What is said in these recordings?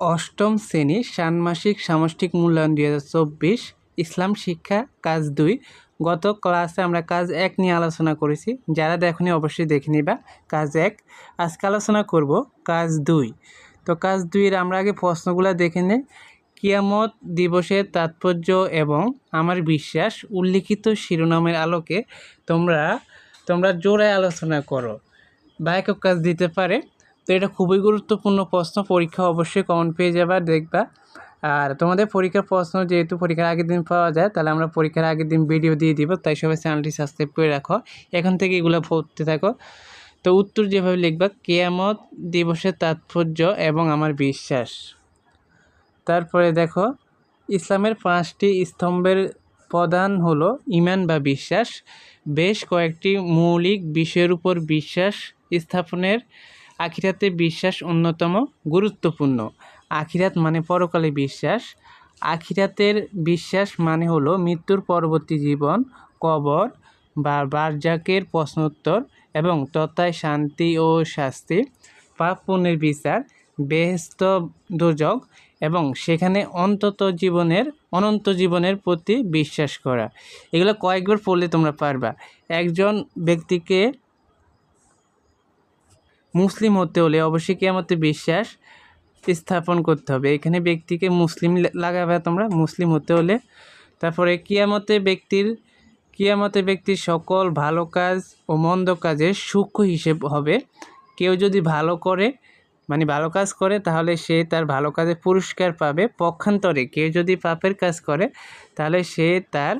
অষ্টম শ্রেণি ষান্মাসিক সামষ্টিক মূল্যায়ন দুই হাজার চব্বিশ, ইসলাম শিক্ষা, কাজ দুই। গত ক্লাসে আমরা কাজ এক নিয়ে আলোচনা করেছি। যারা দেখনি অবশ্যই দেখে নিবা। কাজ এক। আজকে আলোচনা করব কাজ দুই। তো কাজ দুইয়ের আমরা আগে প্রশ্নগুলো দেখে নিই। কিয়ামত দিবসের তাৎপর্য এবং আমার বিশ্বাস উল্লিখিত শিরোনামের আলোকে তোমরা তোমরা জোড়ায় আলোচনা করো। বা একক কাজ দিতে পারে। তো এটা খুবই গুরুত্বপূর্ণ প্রশ্ন। পরীক্ষা অবশ্যই কমন পেয়ে যাবা দেখবা। আর তোমাদের পরীক্ষার প্রশ্ন যেহেতু পরীক্ষার আগের দিন পাওয়া যায়, তাহলে আমরা পরীক্ষার আগের দিন ভিডিও দিয়ে দিব। তাই সবাই চ্যানেলটি সাবস্ক্রাইব করে রাখো। এখন থেকে এগুলো পড়তে থাকো। তো উত্তর যেভাবে লিখবা, কেয়ামত দিবসের তাৎপর্য এবং আমার বিশ্বাস। তারপরে দেখো, ইসলামের পাঁচটি স্তম্ভের প্রধান হলো ইমান বা বিশ্বাস। বেশ কয়েকটি মৌলিক বিষয়ের উপর বিশ্বাস স্থাপনের আখিরাতে বিশ্বাস অন্যতম গুরুত্বপূর্ণ। আখিরাত মানে পরকালে বিশ্বাস। আখিরাতের বিশ্বাস মানে হলো মৃত্যুর পরবর্তী জীবন, কবর বা বারজাকের প্রশ্নোত্তর এবং তথায় শান্তি ও শাস্তি, পাপ পুণ্যের বিচার, বেহেস্ত দোজক এবং সেখানে অন্তত জীবনের, অনন্ত জীবনের প্রতি বিশ্বাস করা। এগুলো কয়েকবার পড়লে তোমরা পারবা। একজন ব্যক্তিকে মুসলিম হতে হলে অবশ্যই কেয়ামতে বিশ্বাস স্থাপন করতে হবে। এখানে ব্যক্তিকে মুসলিম লাগাবে, তোমরা মুসলিম হতে হলে। তারপরে কিয়ামতে ব্যক্তির কিয়ামতে ব্যক্তির সকল ভালো কাজ ও মন্দ কাজের সূক্ষ্ম হিসেব হবে। কেউ যদি ভালো করে মানে ভালো কাজ করে, তাহলে সে তার ভালো কাজে পুরস্কার পাবে পক্ষান্তরে। কেউ যদি পাপের কাজ করে, তাহলে সে তার,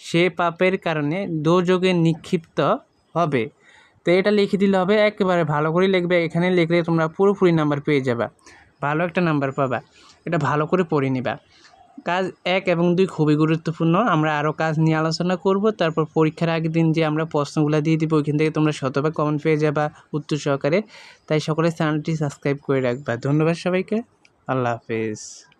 সে পাপের কারণে দোযোগে নিক্ষিপ্ত হবে। তো এটা লিখে দিলে হবে একেবারে ভালো করে লিখবে। এখানে লিখলে তোমরা পুরোপুরি নাম্বার পেয়ে যাবা। ভালো একটা নাম্বার পাবা। এটা ভালো করে পড়ে নিবা। কাজ এক এবং দুই খুবই গুরুত্বপূর্ণ। আমরা আরও কাজ নিয়ে আলোচনা করব। তারপর পরীক্ষার আগের দিন যে আমরা প্রশ্নগুলো দিয়ে দিব, ওইখান থেকে তোমরা শতভাগ কমেন্ট পেয়ে যাবা উত্তর সহকারে। তাই সকলে চ্যানেলটি সাবস্ক্রাইব করে রাখবা। ধন্যবাদ সবাইকে। আল্লাহ হাফেজ।